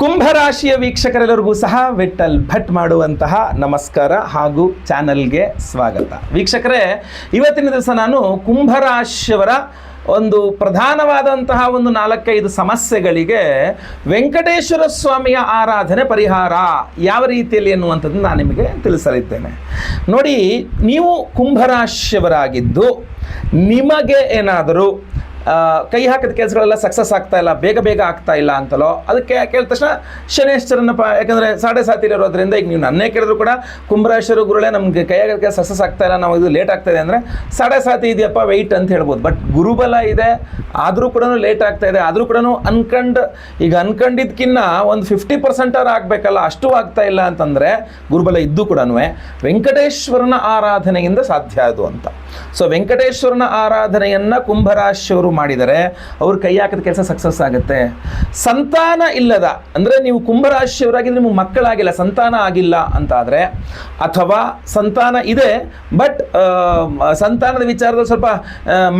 ಕುಂಭರಾಶಿಯ ವೀಕ್ಷಕರೆಲ್ಲರಿಗೂ ಸಹ ವಿಠಲ್ ಭಟ್ ಮಾಡುವಂತಹ ನಮಸ್ಕಾರ ಹಾಗೂ ಚಾನಲ್ಗೆ ಸ್ವಾಗತ. ವೀಕ್ಷಕರೇ, ಇವತ್ತಿನ ದಿವಸ ನಾನು ಕುಂಭರಾಶಿಯವರ ಒಂದು ಪ್ರಧಾನವಾದಂತಹ ಒಂದು ನಾಲ್ಕೈದು ಸಮಸ್ಯೆಗಳಿಗೆ ವೆಂಕಟೇಶ್ವರ ಸ್ವಾಮಿಯ ಆರಾಧನೆ ಪರಿಹಾರ ಯಾವ ರೀತಿಯಲ್ಲಿ ಎನ್ನುವಂಥದ್ದು ನಾನು ನಿಮಗೆ ತಿಳಿಸಲಿದ್ದೇನೆ. ನೋಡಿ, ನೀವು ಕುಂಭರಾಶಿಯವರಾಗಿದ್ದು ನಿಮಗೆ ಏನಾದರೂ ಕೈ ಹಾಕಿದ ಕೆಲಸಗಳೆಲ್ಲ ಸಕ್ಸಸ್ ಆಗ್ತಾ ಇಲ್ಲ, ಬೇಗ ಬೇಗ ಆಗ್ತಾ ಇಲ್ಲ ಅಂತಲೋ ಅದಕ್ಕೆ ಕೇಳಿದ ತಕ್ಷಣ ಶನೇಶ್ವರನ ಪ ಯಾಕಂದರೆ ಸಾಡೆ ಸಾತಿಲಿರೋದ್ರಿಂದ ಈಗ ನೀವು ನನ್ನೇ ಕೇಳಿದ್ರು ಕೂಡ ಕುಂಭರಾಶ್ವರ ಗುರುಗಳೇ ನಮಗೆ ಕೈ ಹಾಕಿದ ಸಕ್ಸಸ್ ಆಗ್ತಾ ಇಲ್ಲ, ನಾವು ಇದು ಲೇಟ್ ಆಗ್ತಾ ಇದೆ ಅಂದರೆ ಸಾಡೆ ಸಾತಿ ಇದೆಯಪ್ಪ ವೆಯ್ಟ್ ಅಂತ ಹೇಳ್ಬೋದು. ಬಟ್ ಗುರುಬಲ ಇದೆ, ಆದರೂ ಕೂಡ ಲೇಟ್ ಆಗ್ತಾ ಇದೆ, ಆದರೂ ಕೂಡ ಅನ್ಕಂಡ್, ಈಗ ಅನ್ಕಂಡಿದ್ದಕ್ಕಿನ್ನ ಒಂದು ಫಿಫ್ಟಿ ಪರ್ಸೆಂಟ್ ಆಗಬೇಕಲ್ಲ, ಅಷ್ಟು ಆಗ್ತಾ ಇಲ್ಲ ಅಂತಂದರೆ ಗುರುಬಲ ಇದ್ದು ಕೂಡ ವೆಂಕಟೇಶ್ವರನ ಆರಾಧನೆಯಿಂದ ಸಾಧ್ಯ ಅದು ಅಂತ. ಸೊ ವೆಂಕಟೇಶ್ವರನ ಆರಾಧನೆಯನ್ನು ಕುಂಭರಾಶಿಯವರು ಮಾಡಿದರೆ ಅವ್ರ ಕೈ ಹಾಕಿದ ಕೆಲಸ ಸಕ್ಸಸ್ ಆಗುತ್ತೆ. ಸಂತಾನ ಇಲ್ಲದ, ಅಂದರೆ ನೀವು ಕುಂಭರಾಶಿಯವರಾಗಿದ್ರೆ ನಿಮಗೆ ಮಕ್ಕಳಾಗಿಲ್ಲ, ಸಂತಾನ ಆಗಿಲ್ಲ ಅಂತ ಆದರೆ ಅಥವಾ ಸಂತಾನ ಇದೆ ಬಟ್ ಸಂತಾನದ ವಿಚಾರದಲ್ಲಿ ಸ್ವಲ್ಪ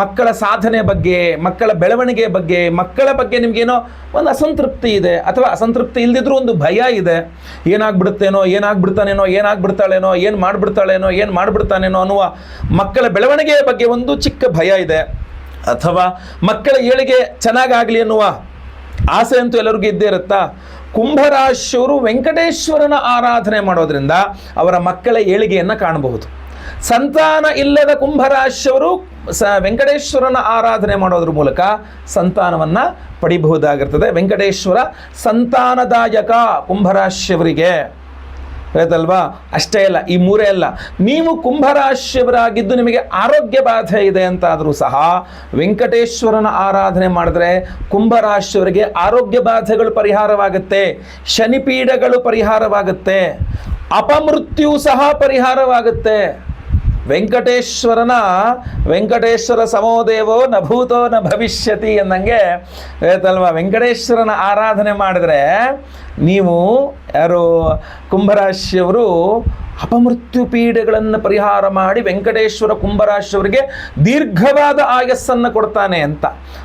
ಮಕ್ಕಳ ಸಾಧನೆ ಬಗ್ಗೆ, ಮಕ್ಕಳ ಬೆಳವಣಿಗೆ ಬಗ್ಗೆ, ಮಕ್ಕಳ ಬಗ್ಗೆ ನಿಮಗೇನೋ ಒಂದು ಅಸಂತೃಪ್ತಿ ಇದೆ, ಅಥವಾ ಅಸಂತೃಪ್ತಿ ಇಲ್ದಿದ್ರೂ ಒಂದು ಭಯ ಇದೆ. ಏನಾಗ್ಬಿಡುತ್ತೇನೋ, ಏನಾಗ್ಬಿಡ್ತಾನೇನೋ, ಏನಾಗ್ಬಿಡ್ತಾಳೇನೋ, ಏನು ಮಾಡ್ಬಿಡ್ತಾಳೇನೋ, ಏನು ಮಾಡ್ಬಿಡ್ತಾನೇನೋ ಅನ್ನುವ ಮಕ್ಕಳ ಬೆಳವಣಿಗೆಯ ಬಗ್ಗೆ ಒಂದು ಚಿಕ್ಕ ಭಯ ಇದೆ. ಅಥವಾ ಮಕ್ಕಳ ಏಳಿಗೆ ಚೆನ್ನಾಗಾಗಲಿ ಅನ್ನುವ ಆಸೆ ಅಂತೂ ಎಲ್ಲರಿಗೂ ಇದ್ದೇ ಇರುತ್ತಾ? ಕುಂಭರಾಶಿಯವರು ವೆಂಕಟೇಶ್ವರನ ಆರಾಧನೆ ಮಾಡೋದ್ರಿಂದ ಅವರ ಮಕ್ಕಳ ಏಳಿಗೆಯನ್ನು ಕಾಣಬಹುದು. ಸಂತಾನ ಇಲ್ಲದ ಕುಂಭರಾಶಿಯವರು ಸ ವೆಂಕಟೇಶ್ವರನ ಆರಾಧನೆ ಮಾಡೋದ್ರ ಮೂಲಕ ಸಂತಾನವನ್ನು ಪಡಿಬಹುದಾಗಿರ್ತದೆ. ವೆಂಕಟೇಶ್ವರ ಸಂತಾನದಾಯಕ ಕುಂಭರಾಶಿಯವರಿಗೆ. ಆಯ್ತಲ್ವಾ ಅಷ್ಟೇ ಅಲ್ಲ, ಈ ಮೂರೇ ಅಲ್ಲ. ನೀವು ಕುಂಭರಾಶಿಯವರಾಗಿದ್ದು ನಿಮಗೆ ಆರೋಗ್ಯ ಬಾಧೆ ಇದೆ ಅಂತಾದರೂ ಸಹ ವೆಂಕಟೇಶ್ವರನ ಆರಾಧನೆ ಮಾಡಿದ್ರೆ ಕುಂಭರಾಶಿಯವರಿಗೆ ಆರೋಗ್ಯ ಬಾಧೆಗಳು ಪರಿಹಾರವಾಗುತ್ತೆ ಶನಿಪೀಡಗಳು ಪರಿಹಾರವಾಗುತ್ತೆ ಅಪಮೃತ್ಯು ಸಹ ಪರಿಹಾರವಾಗುತ್ತೆ. ವೆಂಕಟೇಶ್ವರನ, ವೆಂಕಟೇಶ್ವರ ಸಮೋದೇವೋ ನ ಭೂತೋ ನ ಭವಿಷ್ಯತಿ ಎಂದಂಗೆ ಹೇಳ್ತಲ್ವ? ವೆಂಕಟೇಶ್ವರನ ಆರಾಧನೆ ಮಾಡಿದ್ರೆ ನೀವು ಯಾರು ಕುಂಭರಾಶಿಯವರು ಅಪಮೃತ್ಯು ಪೀಡೆಗಳನ್ನು ಪರಿಹಾರ ಮಾಡಿ ವೆಂಕಟೇಶ್ವರ ಕುಂಭರಾಶಿಯವರಿಗೆ ದೀರ್ಘವಾದ ಆಯಸ್ಸನ್ನು ಕೊಡ್ತಾನೆ ಅಂತ.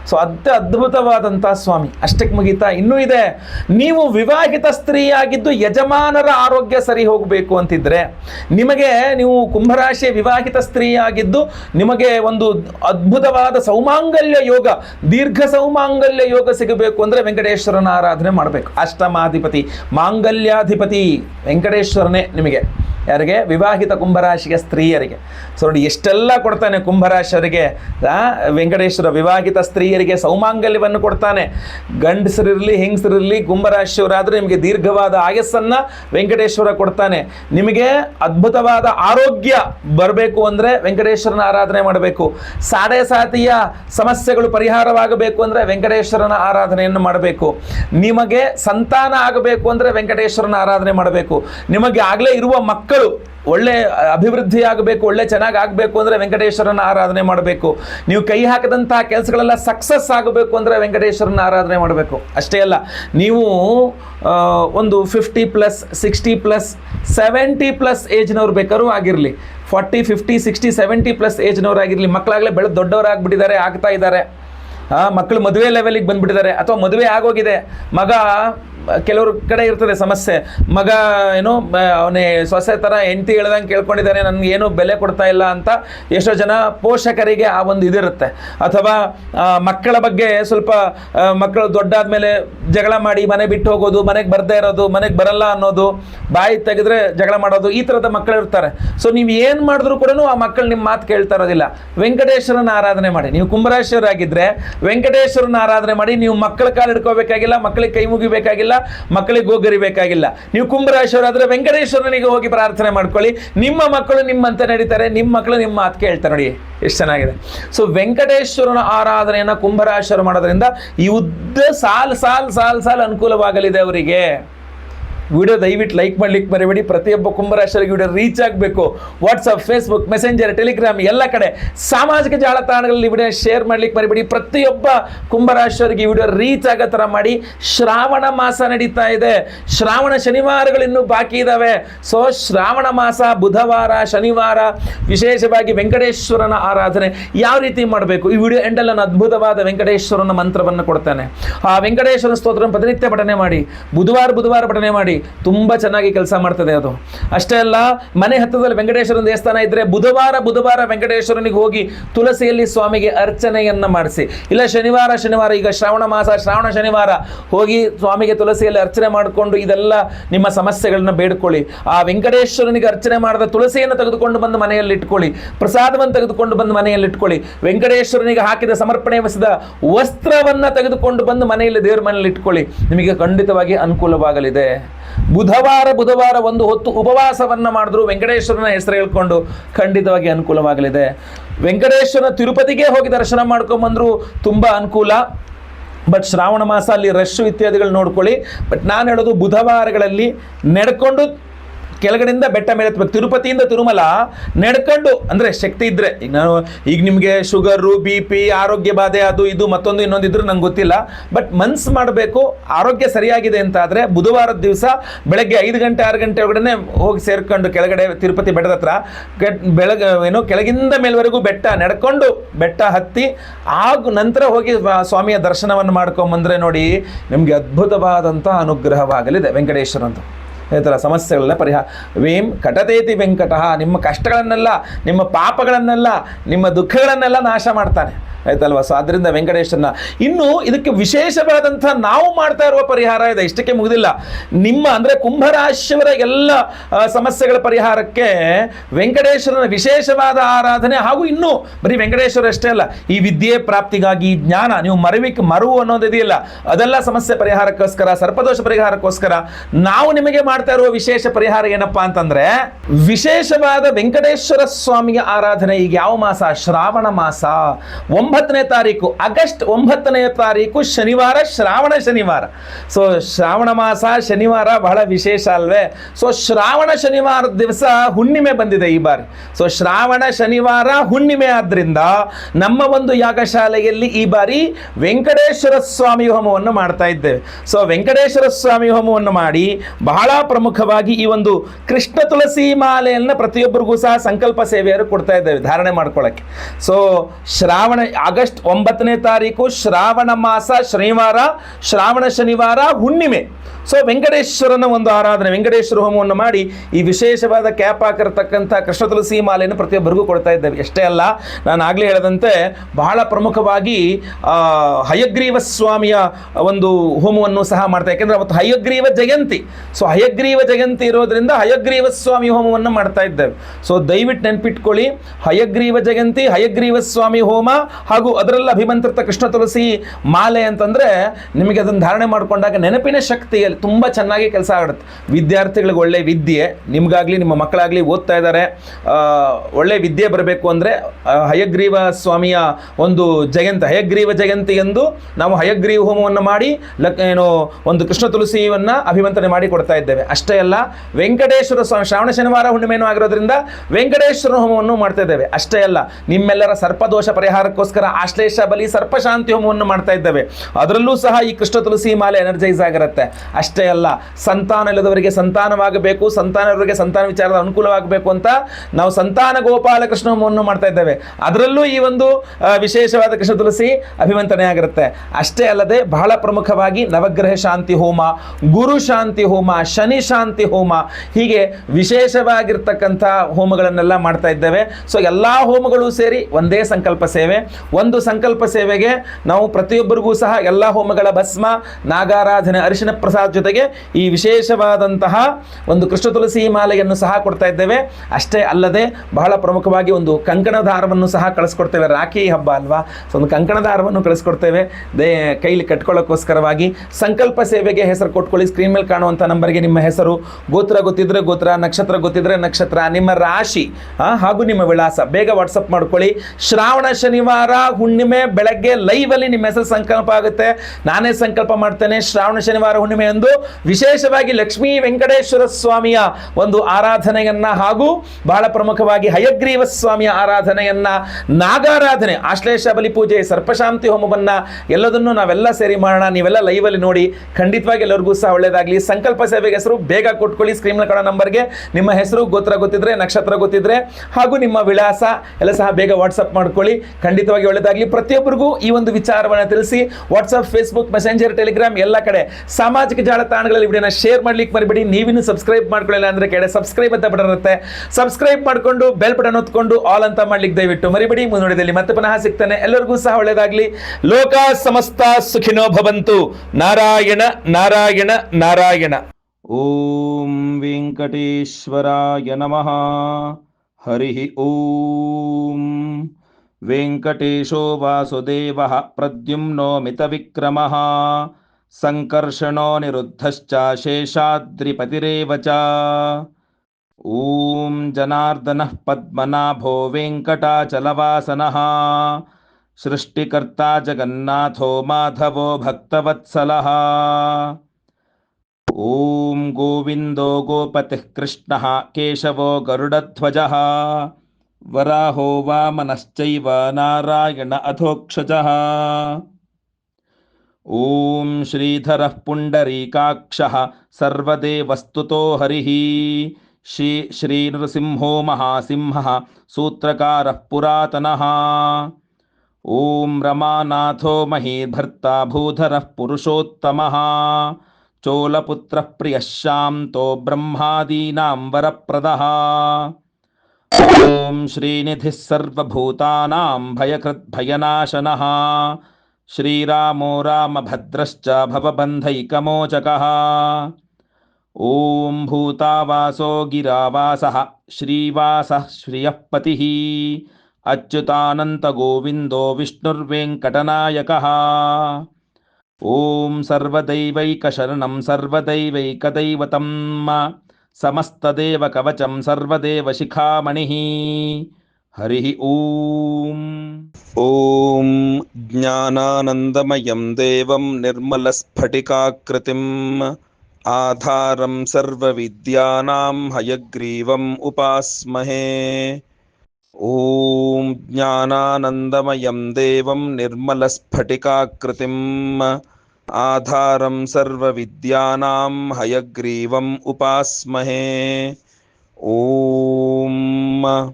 ಸೊ ಅತ್ಯ ಅದ್ಭುತವಾದಂಥ ಸ್ವಾಮಿ. ಅಷ್ಟಕ್ಕೆ ಮುಗೀತಾ, ಇನ್ನೂ ಇದೆ. ನೀವು ವಿವಾಹಿತ ಸ್ತ್ರೀಯಾಗಿದ್ದು ಯಜಮಾನರ ಆರೋಗ್ಯ ಸರಿ ಹೋಗಬೇಕು ಅಂತಿದ್ರೆ, ನಿಮಗೆ ನೀವು ಕುಂಭರಾಶಿಯ ವಿವಾಹಿತ ಸ್ತ್ರೀಯಾಗಿದ್ದು ನಿಮಗೆ ಒಂದು ಅದ್ಭುತವಾದ ಸೌಮಾಂಗಲ್ಯ ಯೋಗ, ದೀರ್ಘ ಸೌಮಾಂಗಲ್ಯ ಯೋಗ ಸಿಗಬೇಕು ಅಂದರೆ ವೆಂಕಟೇಶ್ವರನ ಆರಾಧನೆ ಮಾಡಬೇಕು. ಅಷ್ಟಮಾಧಿಪತಿ, ಮಾಂಗಲ್ಯಾಧಿಪತಿ ವೆಂಕಟೇಶ್ವರನೇ ನಿಮಗೆ. ಯಾರಿಗೆ? ವಿವಾಹಿತ ಕುಂಭರಾಶಿಗೆ ಸ್ತ್ರೀಯರಿಗೆ. ಸೊ ನೋಡಿ, ಎಷ್ಟೆಲ್ಲ ಕೊಡ್ತಾನೆ ಕುಂಭರಾಶಿಯರಿಗೆ ವೆಂಕಟೇಶ್ವರ ವಿವಾಹಿತ ಸ್ತ್ರೀಯರಿಗೆ ಸೌಮಾಂಗಲ್ಯವನ್ನು ಕೊಡ್ತಾನೆ. ಗಂಡಸರಿರಲಿ, ಹೆಂಗಸರಿರಲಿ, ಕುಂಭರಾಶಿಯವರಾದರೆ ನಿಮಗೆ ದೀರ್ಘವಾದ ಆಯಸ್ಸನ್ನು ವೆಂಕಟೇಶ್ವರ ಕೊಡ್ತಾನೆ. ನಿಮಗೆ ಅದ್ಭುತವಾದ ಆರೋಗ್ಯ ಬರಬೇಕು ಅಂದರೆ ವೆಂಕಟೇಶ್ವರನ ಆರಾಧನೆ ಮಾಡಬೇಕು. ಸಾಡೆ ಸಾತಿಯ ಸಮಸ್ಯೆಗಳು ಪರಿಹಾರವಾಗಬೇಕು ಅಂದರೆ ವೆಂಕಟೇಶ್ವರನ ಆರಾಧನೆಯನ್ನು ಮಾಡಬೇಕು. ನಿಮಗೆ ಸಂತಾನ ಆಗಬೇಕು ಅಂದರೆ ವೆಂಕಟೇಶ್ವರನ ಆರಾಧನೆ ಮಾಡಬೇಕು. ನಿಮಗೆ ಆಗಲೇ ಇರುವ ಮಕ್ಕಳು ಒಳ್ಳೆ ಅಭಿವೃದ್ಧಿ ಆಗಬೇಕು ಒಳ್ಳೆ ಚೆನ್ನಾಗಿ ಆಗಬೇಕು ಅಂದರೆ ವೆಂಕಟೇಶ್ವರನ ಆರಾಧನೆ ಮಾಡಬೇಕು. ನೀವು ಕೈ ಹಾಕದಂತಹ ಕೆಲಸಗಳೆಲ್ಲ ಸಕ್ಸಸ್ ಆಗಬೇಕು ಅಂದರೆ ವೆಂಕಟೇಶ್ವರನ ಆರಾಧನೆ ಮಾಡಬೇಕು. ಅಷ್ಟೇ ಅಲ್ಲ, ನೀವು ಒಂದು fifty plus sixty plus seventy plus ಏಜ್ನವ್ರು ಬೇಕಾದ್ರೂ ಆಗಿರಲಿ. Forty fifty sixty seventy plus ಏಜ್ನವ್ರು ಆಗಿರಲಿ. ಮಕ್ಕಳಾಗಲೇ ಬೆಳೆದು ದೊಡ್ಡವರಾಗ್ಬಿಟ್ಟಿದ್ದಾರೆ, ಆಗ್ತಾ ಇದ್ದಾರೆ. ಮಕ್ಕಳು ಮದುವೆ ಲೆವೆಲಿಗೆ ಬಂದ್ಬಿಟ್ಟಿದ್ದಾರೆ, ಅಥವಾ ಮದುವೆ ಆಗೋಗಿದೆ. ಮಗ ಕೆಲವ್ರ ಕಡೆ ಇರ್ತದೆ ಸಮಸ್ಯೆ. ಮಗ ಏನೋ ಅವನೇ ಸೊಸೆ ಥರ ಹೆಂಡತಿ ಹೇಳ್ದಂಗೆ ಕೇಳ್ಕೊಂಡಿದ್ದಾನೆ, ನನಗೆ ಏನು ಬೆಲೆ ಕೊಡ್ತಾ ಇಲ್ಲ ಅಂತ ಎಷ್ಟೋ ಜನ ಪೋಷಕರಿಗೆ ಆ ಒಂದು ಇದಿರುತ್ತೆ. ಅಥವಾ ಮಕ್ಕಳ ಬಗ್ಗೆ ಸ್ವಲ್ಪ ಮಕ್ಕಳು ದೊಡ್ಡಾದ ಮೇಲೆ ಜಗಳ ಮಾಡಿ ಮನೆ ಬಿಟ್ಟು ಹೋಗೋದು, ಮನೆಗೆ ಬರದೇ ಇರೋದು, ಮನೆಗೆ ಬರಲ್ಲ ಅನ್ನೋದು, ಬಾಯಿ ತೆಗೆದ್ರೆ ಜಗಳ ಮಾಡೋದು, ಈ ಥರದ ಮಕ್ಕಳು ಇರ್ತಾರೆ. ಸೊ ನೀವು ಏನು ಮಾಡಿದ್ರು ಕೂಡ ಆ ಮಕ್ಕಳು ನಿಮ್ಮ ಮಾತು ಕೇಳ್ತಾ ಇರೋದಿಲ್ಲ. ವೆಂಕಟೇಶ್ವರನ ಆರಾಧನೆ ಮಾಡಿ. ನೀವು ಕುಂಭರಾಶಿಯವರಾಗಿದ್ದರೆ ವೆಂಕಟೇಶ್ವರನ ಆರಾಧನೆ ಮಾಡಿ, ನೀವು ಮಕ್ಕಳ ಕಾಲು ಹಿಡ್ಕೋಬೇಕಾಗಿಲ್ಲ, ಮಕ್ಕಳಿಗೆ ಕೈ ಮುಗಿಬೇಕಾಗಿಲ್ಲ ಮಕ್ಕಳಿಗೆ ಗೋಗರಿಬೇಕಾಗಿಲ್ಲ ನೀವು ಕುಂಭರಾಶಿಯವರಾದರೆ ವೆಂಕಟೇಶ್ವರನಿಗೆ ಹೋಗಿ ಪ್ರಾರ್ಥನೆ ಮಾಡ್ಕೊಳ್ಳಿ. ನಿಮ್ಮ ಮಕ್ಕಳು ನಿಮ್ಮಂತ ನಡೀತಾರೆ, ನಿಮ್ಮ ಮಕ್ಕಳು ನಿಮ್ಮ ಮಾತು ಕೇಳ್ತಾರೆ ನೋಡಿ, ಎಷ್ಟು ಚೆನ್ನಾಗಿದೆ. ಸೊ ವೆಂಕಟೇಶ್ವರನ ಆರಾಧನೆಯನ್ನು ಕುಂಭರಾಶಿಯವರು ಮಾಡೋದ್ರಿಂದ ಈ ಉದ್ದ ಸಾಲ್ ಸಾಲ್ ಸಾಲ್ ಸಾಲ್ ಅನುಕೂಲವಾಗಲಿದೆ ಅವರಿಗೆ. ವಿಡಿಯೋ ದಯವಿಟ್ಟು ಲೈಕ್ ಮಾಡ್ಲಿಕ್ಕೆ ಮರಿಬೇಡಿ. ಪ್ರತಿಯೊಬ್ಬ ಕುಂಭರಾಶಿಯವರಿಗೆ ವಿಡಿಯೋ ರೀಚ್ ಆಗಬೇಕು. ವಾಟ್ಸಪ್ ಫೇಸ್ಬುಕ್ ಮೆಸೆಂಜರ್ ಟೆಲಿಗ್ರಾಮ್ ಎಲ್ಲ ಕಡೆ ಸಾಮಾಜಿಕ ಜಾಲತಾಣಗಳಲ್ಲಿ ವಿಡಿಯೋ ಶೇರ್ ಮಾಡ್ಲಿಕ್ಕೆ ಮರಿಬೇಡಿ. ಪ್ರತಿಯೊಬ್ಬ ಕುಂಭರಾಶಿಯವರಿಗೆ ಈ ವಿಡಿಯೋ ರೀಚ್ ಆಗೋ ಥರ ಮಾಡಿ. ಶ್ರಾವಣ ಮಾಸ ನಡೀತಾ ಇದೆ. ಶ್ರಾವಣ ಶನಿವಾರಗಳಿನ್ನೂ ಬಾಕಿ ಇದ್ದಾವೆ ಸೊ ಶ್ರಾವಣ ಮಾಸ, ಬುಧವಾರ, ಶನಿವಾರ, ವಿಶೇಷವಾಗಿ ವೆಂಕಟೇಶ್ವರನ ಆರಾಧನೆ ಯಾವ ರೀತಿ ಮಾಡಬೇಕು? ಈ ವಿಡಿಯೋ ಎಂಡಲ್ಲಿ ನಾನು ಅದ್ಭುತವಾದ ವೆಂಕಟೇಶ್ವರನ ಮಂತ್ರವನ್ನು ಕೊಡ್ತೇನೆ. ಆ ವೆಂಕಟೇಶ್ವರ ಸ್ತೋತ್ರ ಪ್ರತಿನಿತ್ಯ ಪಠನೆ ಮಾಡಿ. ಬುಧವಾರ ಬುಧವಾರ ಪಠನೆ ಮಾಡಿ. ತುಂಬ ಚೆನ್ನಾಗಿ ಕೆಲಸ ಮಾಡ್ತದೆ ಅದು. ಅಷ್ಟೇ ಅಲ್ಲ, ಮನೆ ಹತ್ತಿರದಲ್ಲಿ ವೆಂಕಟೇಶ್ವರನ ದೇವಸ್ಥಾನ ಇದ್ದರೆ ಬುಧವಾರ ಬುಧವಾರ ವೆಂಕಟೇಶ್ವರನಿಗೆ ಹೋಗಿ ತುಳಸಿಯಲ್ಲಿ ಸ್ವಾಮಿಗೆ ಅರ್ಚನೆಯನ್ನು ಮಾಡಿಸಿ. ಇಲ್ಲ, ಶನಿವಾರ ಶನಿವಾರ, ಈಗ ಶ್ರಾವಣ ಮಾಸ, ಶ್ರಾವಣ ಶನಿವಾರ ಹೋಗಿ ಸ್ವಾಮಿಗೆ ತುಳಸಿಯಲ್ಲಿ ಅರ್ಚನೆ ಮಾಡಿಕೊಂಡು ಇದೆಲ್ಲ ನಿಮ್ಮ ಸಮಸ್ಯೆಗಳನ್ನ ಬೇಡ್ಕೊಳ್ಳಿ. ಆ ವೆಂಕಟೇಶ್ವರನಿಗೆ ಅರ್ಚನೆ ಮಾಡಿದ ತುಳಸಿಯನ್ನು ತೆಗೆದುಕೊಂಡು ಬಂದು ಮನೆಯಲ್ಲಿ ಇಟ್ಕೊಳ್ಳಿ. ಪ್ರಸಾದವನ್ನು ತೆಗೆದುಕೊಂಡು ಬಂದು ಮನೆಯಲ್ಲಿ ಇಟ್ಕೊಳ್ಳಿ. ವೆಂಕಟೇಶ್ವರನಿಗೆ ಹಾಕಿದ ಸಮರ್ಪಣೆ ವಸಿದ ವಸ್ತ್ರವನ್ನು ತೆಗೆದುಕೊಂಡು ಬಂದು ಮನೆಯಲ್ಲಿ ದೇವರ ಮನೆಯಲ್ಲಿ ಇಟ್ಕೊಳ್ಳಿ. ನಿಮಗೆ ಖಂಡಿತವಾಗಿ ಅನುಕೂಲವಾಗಲಿದೆ. ಬುಧವಾರ ಬುಧವಾರ ಒಂದು ಹೊತ್ತು ಉಪವಾಸವನ್ನ ಮಾಡಿದ್ರು. ವೆಂಕಟೇಶ್ವರನ ಹೆಸರು ಹೇಳ್ಕೊಂಡು ಖಂಡಿತವಾಗಿ ಅನುಕೂಲವಾಗಲಿದೆ. ವೆಂಕಟೇಶ್ವರನ ತಿರುಪತಿಗೆ ಹೋಗಿ ದರ್ಶನ ಮಾಡ್ಕೊಂಬಂದರೂ ತುಂಬ ಅನುಕೂಲ. ಬಟ್ ಶ್ರಾವಣ ಮಾಸ ಅಲ್ಲಿ ರಶ್ಶು ಇತ್ಯಾದಿಗಳು ನೋಡ್ಕೊಳ್ಳಿ. ಬಟ್ ನಾನು ಹೇಳೋದು ಬುಧವಾರಗಳಲ್ಲಿ ನಡ್ಕೊಂಡು ಕೆಳಗಡೆಯಿಂದ ಬೆಟ್ಟ ಮೇಲೆ ಹತ್ಬೇಕು. ತಿರುಪತಿಯಿಂದ ತಿರುಮಲ ನಡ್ಕೊಂಡು, ಅಂದರೆ ಶಕ್ತಿ ಇದ್ದರೆ ಈಗ ನಾನು, ಈಗ ನಿಮಗೆ ಶುಗರು ಬಿ ಪಿ ಆರೋಗ್ಯ ಬಾಧೆ, ಅದು ಇದು, ಮತ್ತೊಂದು ಇನ್ನೊಂದು ಇದ್ರೂ ನಂಗೆ ಗೊತ್ತಿಲ್ಲ. ಬಟ್ ಮನ್ಸು ಮಾಡಬೇಕು, ಆರೋಗ್ಯ ಸರಿಯಾಗಿದೆ ಅಂತ ಆದರೆ ಬುಧವಾರದ ದಿವಸ ಬೆಳಗ್ಗೆ ಐದು ಗಂಟೆ, ಆರು ಗಂಟೆ ಒಳಗಡೆ ಹೋಗಿ ಸೇರ್ಕೊಂಡು ಕೆಳಗಡೆ ತಿರುಪತಿ ಬೆಟ್ಟದ ಹತ್ರ, ಕೆಟ್ ಬೆಳಗ್ಗೆ ಏನು, ಕೆಳಗಿಂದ ಮೇಲ್ವರೆಗೂ ಬೆಟ್ಟ ನಡ್ಕೊಂಡು ಬೆಟ್ಟ ಹತ್ತಿ, ಆಗ ನಂತರ ಹೋಗಿ ಸ್ವ- ಸ್ವಾಮಿಯ ದರ್ಶನವನ್ನು ಮಾಡ್ಕೊಂಬಂದ್ರೆ ನೋಡಿ ನಿಮಗೆ ಅದ್ಭುತವಾದಂಥ ಅನುಗ್ರಹವಾಗಲಿದೆ. ವೆಂಕಟೇಶ್ವರ ಅಂತ ಈ ಥರ ಸಮಸ್ಯೆಗಳನ್ನ ಪರಿಹಾರ ವೇಂ ಕಟತೇತಿ ವೆಂಕಟ, ನಿಮ್ಮ ಕಷ್ಟಗಳನ್ನೆಲ್ಲ, ನಿಮ್ಮ ಪಾಪಗಳನ್ನೆಲ್ಲ, ನಿಮ್ಮ ದುಃಖಗಳನ್ನೆಲ್ಲ ನಾಶ ಮಾಡ್ತಾನೆ. ಆಯ್ತಲ್ವಾ? ಸೊ ಆದ್ದರಿಂದ ವೆಂಕಟೇಶನ್ನ ಇನ್ನು ಇದಕ್ಕೆ ವಿಶೇಷವಾದಂಥ ನಾವು ಮಾಡ್ತಾ ಇರುವ ಪರಿಹಾರ ಇದೆ. ಇಷ್ಟಕ್ಕೆ ಮುಗಿದಿಲ್ಲ. ನಿಮ್ಮ ಅಂದರೆ ಕುಂಭರಾಶಿಯವರ ಎಲ್ಲ ಸಮಸ್ಯೆಗಳ ಪರಿಹಾರಕ್ಕೆ ವೆಂಕಟೇಶ್ವರನ ವಿಶೇಷವಾದ ಆರಾಧನೆ ಹಾಗೂ ಇನ್ನೂ ಬರೀ ವೆಂಕಟೇಶ್ವರ ಅಷ್ಟೇ ಅಲ್ಲ, ಈ ವಿದ್ಯೆ ಪ್ರಾಪ್ತಿಗಾಗಿ ಜ್ಞಾನ, ನೀವು ಮರವಿಕ್ ಮರು ಅನ್ನೋದು ಇದೆಯಲ್ಲ, ಅದೆಲ್ಲ ಸಮಸ್ಯೆ ಪರಿಹಾರಕ್ಕೋಸ್ಕರ, ಸರ್ಪದೋಷ ಪರಿಹಾರಕ್ಕೋಸ್ಕರ ನಾವು ನಿಮಗೆ ಮಾಡ್ತಾ ಇರುವ ವಿಶೇಷ ಪರಿಹಾರ ಏನಪ್ಪಾ ಅಂತಂದ್ರೆ, ವಿಶೇಷವಾದ ವೆಂಕಟೇಶ್ವರ ಸ್ವಾಮಿಯ ಆರಾಧನೆ. ಈಗ ಯಾವ ಮಾಸ? ಶ್ರಾವಣ ಮಾಸ. ಒಂಬತ್ತನೇ ತಾರೀಕು, ಆಗಸ್ಟ್ ಒಂಬತ್ತನೇ ತಾರೀಕು, ಶನಿವಾರ, ಶ್ರಾವಣ ಶನಿವಾರ. ಸೊ ಶ್ರಾವಣ ಮಾಸ, ಶನಿವಾರ ಬಹಳ ವಿಶೇಷ ಅಲ್ವೇ? ಸೊ ಶ್ರಾವಣ ಶನಿವಾರ ದಿವಸ ಹುಣ್ಣಿಮೆ ಬಂದಿದೆ ಈ ಬಾರಿ. ಸೊ ಶ್ರಾವಣ ಶನಿವಾರ ಹುಣ್ಣಿಮೆ ಆದ್ರಿಂದ ನಮ್ಮ ಒಂದು ಯಾಗಶಾಲೆಯಲ್ಲಿ ಈ ಬಾರಿ ವೆಂಕಟೇಶ್ವರ ಸ್ವಾಮಿ ಹೋಮವನ್ನು ಮಾಡ್ತಾ ಇದ್ದೇವೆ. ಸೊ ವೆಂಕಟೇಶ್ವರ ಸ್ವಾಮಿ ಹೋಮವನ್ನು ಮಾಡಿ ಬಹಳ ಪ್ರಮುಖವಾಗಿ ಈ ಒಂದು ಕೃಷ್ಣ ತುಳಸಿ ಮಾಲೆಯನ್ನು ಪ್ರತಿಯೊಬ್ಬರಿಗೂ ಸಹ ಸಂಕಲ್ಪ ಸೇವೆಯರು ಕೊಡ್ತಾ ಇದ್ದೇವೆ, ಧಾರಣೆ ಮಾಡ್ಕೊಳ್ಳೋಕ್ಕೆ ಸೊ ಶ್ರಾವಣ ಆಗಸ್ಟ್ ಒಂಬತ್ತನೇ ತಾರೀಕು ಶ್ರಾವಣ ಮಾಸ ಶನಿವಾರ, ಶ್ರಾವಣ ಶನಿವಾರ ಹುಣ್ಣಿಮೆ. ಸೊ ವೆಂಕಟೇಶ್ವರನ ಒಂದು ಆರಾಧನೆ, ವೆಂಕಟೇಶ್ವರ ಹೋಮವನ್ನು ಮಾಡಿ ಈ ವಿಶೇಷವಾದ ಕ್ಯಾಪ್ ಹಾಕಿರತಕ್ಕಂಥ ಕೃಷ್ಣ ತುಳಸಿ ಮಾಲೆಯನ್ನು ಪ್ರತಿಯೊಬ್ಬರಿಗೂ ಕೊಡ್ತಾ ಇದ್ದೇವೆ. ಎಷ್ಟೇ ಅಲ್ಲ, ನಾನು ಆಗಲೇ ಹೇಳದಂತೆ ಬಹಳ ಪ್ರಮುಖವಾಗಿ ಹಯಗ್ರೀವ ಸ್ವಾಮಿಯ ಒಂದು ಹೋಮವನ್ನು ಸಹ ಮಾಡ್ತಾ ಯಾಕೆಂದ್ರೆ ಅವತ್ತು ಹಯಗ್ರೀವ ಜಯಂತಿ. ಸೊ ಹಯಗ್ರೀವ ಜಯಂತಿ ಇರೋದ್ರಿಂದ ಹಯಗ್ರೀವ ಸ್ವಾಮಿ ಹೋಮವನ್ನು ಮಾಡ್ತಾ ಇದ್ದೇವೆ. ಸೊ ದಯವಿಟ್ಟು ನೆನ್ಪಿಟ್ಕೊಳ್ಳಿ, ಹಯಗ್ರೀವ ಜಯಂತಿ, ಹಯಗ್ರೀವ ಸ್ವಾಮಿ ಹೋಮ ಹಾಗೂ ಅದರಲ್ಲಿ ಅಭಿಮಂತ್ರಿತ ಕೃಷ್ಣ ತುಳಸಿ ಮಾಲೆ ಅಂತಂದ್ರೆ ನಿಮಗೆ ಅದನ್ನು ಧಾರಣೆ ಮಾಡಿಕೊಂಡಾಗ ನೆನಪಿನ ಶಕ್ತಿಯಲ್ಲಿ ತುಂಬ ಚೆನ್ನಾಗಿ ಕೆಲಸ ಆಗುತ್ತೆ. ವಿದ್ಯಾರ್ಥಿಗಳಿಗೆ ಒಳ್ಳೆ ವಿದ್ಯೆ, ನಿಮ್ಗಾಗ್ಲಿ, ನಿಮ್ಮ ಮಕ್ಕಳಾಗ್ಲಿ ಓದ್ತಾ ಇದ್ದಾರೆ. ಒಳ್ಳೆ ವಿದ್ಯೆ ಬರಬೇಕು ಅಂದರೆ ಹಯಗ್ರೀವ ಸ್ವಾಮಿಯ ಒಂದು ಜಯಂತಿ, ಹಯಗ್ರೀವ ಜಯಂತಿ ಎಂದು ನಾವು ಹಯಗ್ರೀವ ಹೋಮವನ್ನು ಮಾಡಿ, ಲಕ್, ಏನು, ಒಂದು ಕೃಷ್ಣ ತುಳಸಿಯನ್ನು ಅಭಿಮಂತ್ರಣೆ ಮಾಡಿ ಕೊಡ್ತಾ ಇದ್ದೇವೆ. ಅಷ್ಟೇ ಅಲ್ಲ, ವೆಂಕಟೇಶ್ವರ ಸ್ವಾಮಿ, ಶ್ರಾವಣ ಶನಿವಾರ ಹುಣ್ಣಿಮೆನೂ ಆಗಿರೋದ್ರಿಂದ ವೆಂಕಟೇಶ್ವರ ಹೋಮವನ್ನು ಮಾಡ್ತಾ ಇದ್ದೇವೆ. ಅಷ್ಟೇ ಅಲ್ಲ, ನಿಮ್ಮೆಲ್ಲರ ಸರ್ಪದೋಷ ಪರಿಹಾರಕ್ಕೋಸ್ಕರ ಆಶ್ಲೇಷ ಬಲಿ ಸರ್ಪಶಾಂತಿ ಹೋಮವನ್ನು ಮಾಡ್ತಾ ಇದ್ದೇವೆ. ಅದರಲ್ಲೂ ಸಹ ಈ ಕೃಷ್ಣ ತುಳಸಿ ಮಾಲೆ ಎನರ್ಜೈಸ್ ಆಗಿರುತ್ತೆ. ಅಷ್ಟೇ ಅಲ್ಲ, ಸಂತಾನ ಇಲ್ಲದವರಿಗೆ ಸಂತಾನವಾಗಬೇಕು ಸಂತಾನವರಿಗೆ ಸಂತಾನ ವಿಚಾರದ ಅನುಕೂಲವಾಗಬೇಕು ಅಂತ ನಾವು ಸಂತಾನ ಗೋಪಾಲ ಕೃಷ್ಣ ಹೋಮವನ್ನು ಮಾಡ್ತಾ ಇದ್ದೇವೆ. ಅದರಲ್ಲೂ ಈ ಒಂದು ವಿಶೇಷವಾದ ಕೃಷ್ಣ ತುಳಸಿ ಅಭಿವಂತನೆ ಆಗಿರುತ್ತೆ. ಅಷ್ಟೇ ಅಲ್ಲದೆ ಬಹಳ ಪ್ರಮುಖವಾಗಿ ನವಗ್ರಹ ಶಾಂತಿ ಹೋಮ, ಗುರು ಶಾಂತಿ ಹೋಮ, ಶನಿ ಶಾಂತಿ ಹೋಮ ಹೀಗೆ ವಿಶೇಷವಾಗಿರ್ತಕ್ಕಂಥ ಹೋಮಗಳನ್ನೆಲ್ಲ ಮಾಡ್ತಾ ಇದ್ದೇವೆ. ಸೊ ಎಲ್ಲ ಹೋಮಗಳು ಸೇರಿ ಒಂದೇ ಸಂಕಲ್ಪ ಸೇವೆ. ಒಂದು ಸಂಕಲ್ಪ ಸೇವೆಗೆ ನಾವು ಪ್ರತಿಯೊಬ್ಬರಿಗೂ ಸಹ ಎಲ್ಲ ಹೋಮಗಳ ಭಸ್ಮ, ನಾಗಾರಾಧನೆ, ಅರಿಶಿನ ಪ್ರಸಾದ ಜೊತೆಗೆ ಈ ವಿಶೇಷವಾದಂತಹ ಒಂದು ಕೃಷ್ಣ ತುಳಸಿ ಮಾಲೆಯನ್ನು ಸಹ ಕೊಡ್ತಾ ಇದ್ದೇವೆ. ಅಷ್ಟೇ ಅಲ್ಲದೆ ಬಹಳ ಪ್ರಮುಖವಾಗಿ ಒಂದು ಕಂಕಣ ದಾರವನ್ನು ಸಹ ಕಳಿಸ್ಕೊಡ್ತೇವೆ. ರಾಖಿ ಹಬ್ಬ ಅಲ್ವಾ? ಸೊ ಒಂದು ಕಂಕಣ ದಾರವನ್ನು ಕಳಿಸ್ಕೊಡ್ತೇವೆ. ದೇ, ಕೈಲಿ ಕಟ್ಕೊಳ್ಳೋಕ್ಕೋಸ್ಕರವಾಗಿ ಸಂಕಲ್ಪ ಸೇವೆಗೆ ಹೆಸರು ಕೊಟ್ಕೊಳ್ಳಿ. ಸ್ಕ್ರೀನ್ ಮೇಲೆ ಕಾಣುವಂಥ ನಂಬರ್ಗೆ ನಿಮ್ಮ ಹೆಸರು. ಗೋತ್ರ ಗೊತ್ತಿದ್ರೆ ಗೋತ್ರ, ನಕ್ಷತ್ರ ಗೊತ್ತಿದ್ರೆ ನಕ್ಷತ್ರ. ನಿಮ್ಮ ರಾಶಿ ಹಾಗೂ ನಿಮ್ಮ ವಿಳಾಸ. ಬೇಗ ವಾಟ್ಸಪ್ ಮಾಡ್ಕೊಳ್ಳಿ. ಶ್ರಾವಣ, ಶನಿವಾರ ಹುಣ್ಣಿಮೆ ಬೆಳಗ್ಗೆ ಲೈವಲ್ಲಿ ನಿಮ್ಮ ಹೆಸರು ಸಂಕಲ್ಪ ಆಗುತ್ತೆ. ನಾನೇ ಸಂಕಲ್ಪ ಮಾಡ್ತೇನೆ. ಶ್ರಾವಣ ಶನಿವಾರ ಹುಣ್ಣಿಮೆ ಎಂದು ವಿಶೇಷವಾಗಿ ಲಕ್ಷ್ಮೀ ವೆಂಕಟೇಶ್ವರ ಸ್ವಾಮಿಯ ಒಂದು ಆರಾಧನೆಯನ್ನ ಹಾಗೂ ಬಹಳ ಪ್ರಮುಖವಾಗಿ ಹಯಗ್ರೀವ ಸ್ವಾಮಿಯ ಆರಾಧನೆಯನ್ನ, ನಾಗಾರಾಧನೆ, ಆಶ್ಲೇಷ ಬಲಿ ಪೂಜೆ, ಸರ್ಪಶಾಂತಿ ಹೋಮವನ್ನ ಎಲ್ಲದನ್ನು ನಾವೆಲ್ಲ ಸೇರಿ ಮಾಡೋಣ. ನೀವೆಲ್ಲ ಲೈವ್ ಅಲ್ಲಿ ನೋಡಿ ಖಂಡಿತವಾಗಿ ಎಲ್ಲರಿಗೂ ಸಹ ಒಳ್ಳೇದಾಗಲಿ. ಸಂಕಲ್ಪ ಸೇವೆಗೆ ಹೆಸರು ಬೇಗ ಕೊಟ್ಕೊಳ್ಳಿ. ಸ್ಕ್ರೀನ್ ಕಡ ನಂಬರ್ಗೆ ನಿಮ್ಮ ಹೆಸರು ಗೋತ್ರ ಗೊತ್ತಿದ್ರೆ, ನಕ್ಷತ್ರ ಗೊತ್ತಿದ್ರೆ ಹಾಗೂ ನಿಮ್ಮ ವಿಳಾಸ ಎಲ್ಲ ಸಹ ಬೇಗ ವಾಟ್ಸಪ್ ಮಾಡ್ಕೊಳ್ಳಿ. ಖಂಡಿತವಾಗಿ ಒಳ್ಳೇದಾಗ್ಲಿ. ಪ್ರತಿಯೊಬ್ಬರಿಗೂ ಈ ಒಂದು ವಿಚಾರವನ್ನು ತಿಳಿಸಿ. ವಾಟ್ಸಪ್ ಫೇಸ್ಬುಕ್ ಮೆಸೆಂಜರ್ ಟೆಲಿಗ್ರಾಮ್ ಎಲ್ಲ ಕಡೆ ಸಾಮಾಜಿಕ ಜಾಲತಾಣಗಳಲ್ಲಿ ವಿಡಿಯೋನ ಶೇರ್ ಮಾಡ್ಲಿಕ್ಕೆ ಮರಿಬೇಡಿ. ನೀವಿನ್ನು ಸಬ್ಸ್ಕ್ರೈಬ್ ಮಾಡ್ಕೊಳ್ಳಿಲ್ಲ ಅಂದ್ರೆ ಕಡೆ ಸಬ್ಸ್ಕ್ರೈಬ್ ಅಂತ ಬಟನ್ ಸಬ್ಸ್ಕ್ರೈಬ್ ಮಾಡ್ಕೊಂಡು ಬೆಲ್ ಬಟನ್ ಹೊತ್ಕೊಂಡು ಆಲ್ ಅಂತ ಮಾಡ್ಲಿಕ್ಕೆ ದಯವಿಟ್ಟು ಮರಿಬೇಡಿ. ಮುಂದುವರಿದಲ್ಲಿ ಮತ್ತೆ ಪುನಃ ಸಿಗ್ತಾನೆ. ಎಲ್ಲರಿಗೂ ಸಹ ಒಳ್ಳೇದಾಗಲಿ. ಲೋಕ ಸಮಸ್ತ ಸುಖಿನೋ ಭವಂತು. ನಾರಾಯಣ ನಾರಾಯಣ ನಾರಾಯಣ. ಓಂ ವೆಂಕಟೇಶ್ವರಾಯ ನಮಃ. ಹರಿ ಓಂ. वेङ्कटेशो वासुदेवः प्रद्युम्नो मितविक्रमः, सङ्कर्षणो निरुद्धश्च शेषाद्रिपतिरेव च। ॐ जनार्दनः पद्मनाभो वेङ्कटाचलवासनः, सृष्टिकर्ता जगन्नाथो माधवो भक्तवत्सलः। ॐ गोविन्दो गोपतिः कृष्णः केशवो गरुडध्वजः वराहो वामनश्चैव नारायण अधोक्षजः। ॐ श्रीधरः पुण्डरीकाक्षः सर्वदेवस्तुतो हरिः। श्री श्रीनृसिंहो महासिंहः सूत्रकारः पुरातनः। ॐ रमानाथो महीभर्ता भूधरः पुरुषोत्तमः। चोलपुत्रः प्रियः शान्तो ब्रह्मादीनां वरप्रदः। ॐ श्रीनिधिः सर्वभूतानां भयकृद्भयनाशनः श्रीरामो रामभद्रश्च भवबन्धैकमोचकः ॐ भूतावासो गिरावासः श्रीवासः श्रियः पतिः अच्युतानन्तगोविन्दो विष्णुर्वेङ्कटनायकः ॐ सर्वदैवैकशरणं సమస్తదేవ కవచం సర్వదేవ శిఖామణి హరి ఓం. ఓం జ్ఞానానందమయం దేవం నిర్మలస్ఫటికాకృతిం. ఆధారం సర్వ విద్యానాం హయగ్రీవం ఉపాస్మహే. ఓం జ్ఞానానందమయం దేవం నిర్మలస్ఫటికాకృతిం. आधारं सर्वविद्यानां हयग्रीवम् उपास्महे। ॐ